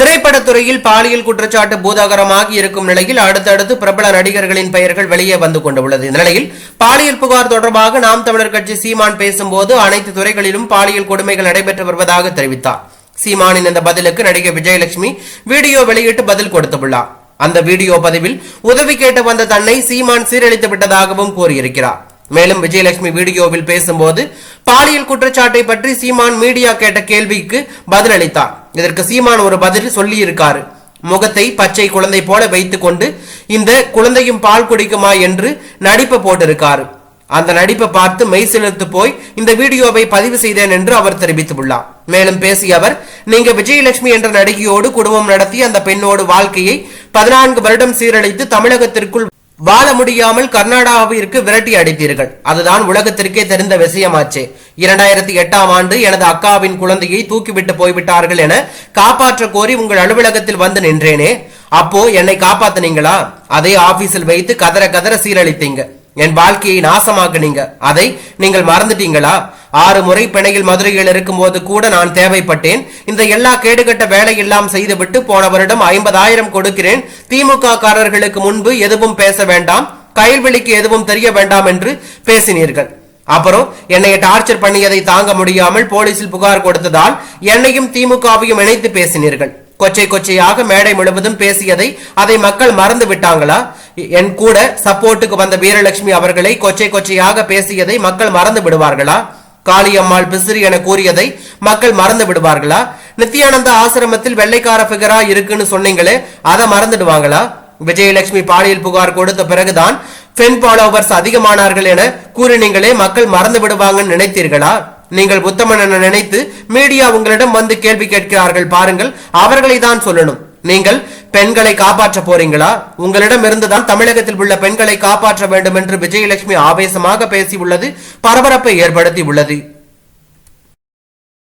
திரைப்படத்துறையில் பாலியல் குற்றச்சாட்டு பூதாகரமாகி இருக்கும் நிலையில் அடுத்தடுத்து பிரபல நடிகர்களின் பெயர்கள் வெளியே வந்து கொண்டுள்ளது. இந்த நிலையில் பாலியல் புகார் தொடர்பாக நாம் தமிழர் கட்சி சீமான் பேசும்போது அனைத்து துறைகளிலும் பாலியல் கொடுமைகள் நடைபெற்று வருவதாக தெரிவித்தார். சீமானின் இந்த பதிலுக்கு நடிகை விஜயலட்சுமி வீடியோ வெளியிட்டு பதில் கொடுத்துள்ளார். அந்த வீடியோ பதிவில் உதவி கேட்டு வந்த தன்னை சீமான் சீரழித்து விட்டதாகவும் கூறியிருக்கிறார். மேலும் விஜயலட்சுமி வீடியோவில் பேசும்போது பாலியல் குற்றச்சாட்டை பற்றி சீமான் மீடியா கேட்ட கேள்விக்கு பதிலளித்தார். இதற்கு சீமான் ஒரு பதில் சொல்லியிருக்காரு. முகத்தை பச்சை குழந்தை போல வைத்துக்கொண்டு இந்த குழந்தையும் பால் குடிக்குமா என்று நடிப்பை போட்டிருக்காரு. அந்த நடிப்பை பார்த்து மெய் சிலிர்த்து போய் இந்த வீடியோவை பதிவு செய்தேன் என்று அவர் தெரிவித்துள்ளார். மேலும் பேசிய அவர் நீங்க விஜயலட்சுமி என்ற நடிகையோடு குடும்பம் நடத்தி அந்த பெண்ணோடு வாழ்க்கையை பதினான்கு வருடம் சீரழித்து தமிழகத்திற்குள் வாழ முடியாமல் கர்நாடகாவிற்கு விரட்டி அடித்தீர்கள். அதுதான் உலகத்திற்கே தெரிந்த விஷயமாச்சே. இரண்டாயிரத்தி எட்டாம் ஆண்டு எனது அக்காவின் குழந்தையை தூக்கிவிட்டு போய்விட்டார்கள் என காப்பாற்ற கோரி உங்கள் அலுவலகத்தில் வந்து நின்றேனே. அப்போ என்னை காப்பாத்துனீங்களா? அதே ஆபீஸில் வைத்து கதற கதற சீரழித்தீங்க. என் வாழ்க்கையை நாசமாக்குனீங்க. அதை நீங்கள் மறந்துட்டீங்களா? ஆறு முறை பிணையில் மதுரையில் இருக்கும்போது கூட நான் தேவைப்பட்டேன். இந்த எல்லா கேடுகட்ட வேலையெல்லாம் செய்துவிட்டு போன வருடம் ஐம்பதாயிரம் கொடுக்கிறேன். திமுக காரர்களுக்கு முன்பு எதுவும் பேச வேண்டாம். கைல்வெளிக்கு எதுவும் தெரிய வேண்டாம் என்று பேசினீர்கள். அப்புறம் என்னை டார்ச்சர் பண்ணியதை தாங்க முடியாமல் போலீசில் புகார் கொடுத்ததால் என்னையும் திமுகவையும் இணைத்து பேசினீர்கள். கொச்சை கொச்சையாக மேடை முழுவதும் பேசியதை அதை மக்கள் மறந்து விட்டாங்களா? என் கூட சப்போர்ட்டுக்கு வந்த வீரலட்சுமி அவர்களை கொச்சை கொச்சையாக பேசியதை மக்கள் மறந்து விடுவார்களா? காளியம்மாள் பிசிறி என கூறியதை மக்கள் மறந்து விடுவார்களா? நித்யானந்த ஆசிரமத்தில் வெள்ளைக்கார பிகரா இருக்குன்னு சொன்னீங்களே அதை மறந்துடுவாங்களா? விஜயலட்சுமி பாலியல் புகார் கொடுத்த பிறகுதான் பெண் ஃபாலோவர்ஸ் அதிகமானார்கள் என கூறினீங்களே மக்கள் மறந்து விடுவாங்கன்னு நினைத்தீர்களா? நீங்கள் உத்தமன் என நினைத்து மீடியா உங்களிடம் வந்து கேள்வி கேட்கிறார்கள் பாருங்கள் அவர்களை தான் சொல்லணும். நீங்கள் பெண்களை காப்பாற்ற போறீங்களா? உங்களிடம் இருந்துதான் தமிழகத்தில் உள்ள பெண்களை காப்பாற்ற வேண்டும் என்று விஜயலட்சுமி ஆவேசமாக பேசியுள்ளது பரபரப்பை ஏற்படுத்தி உள்ளது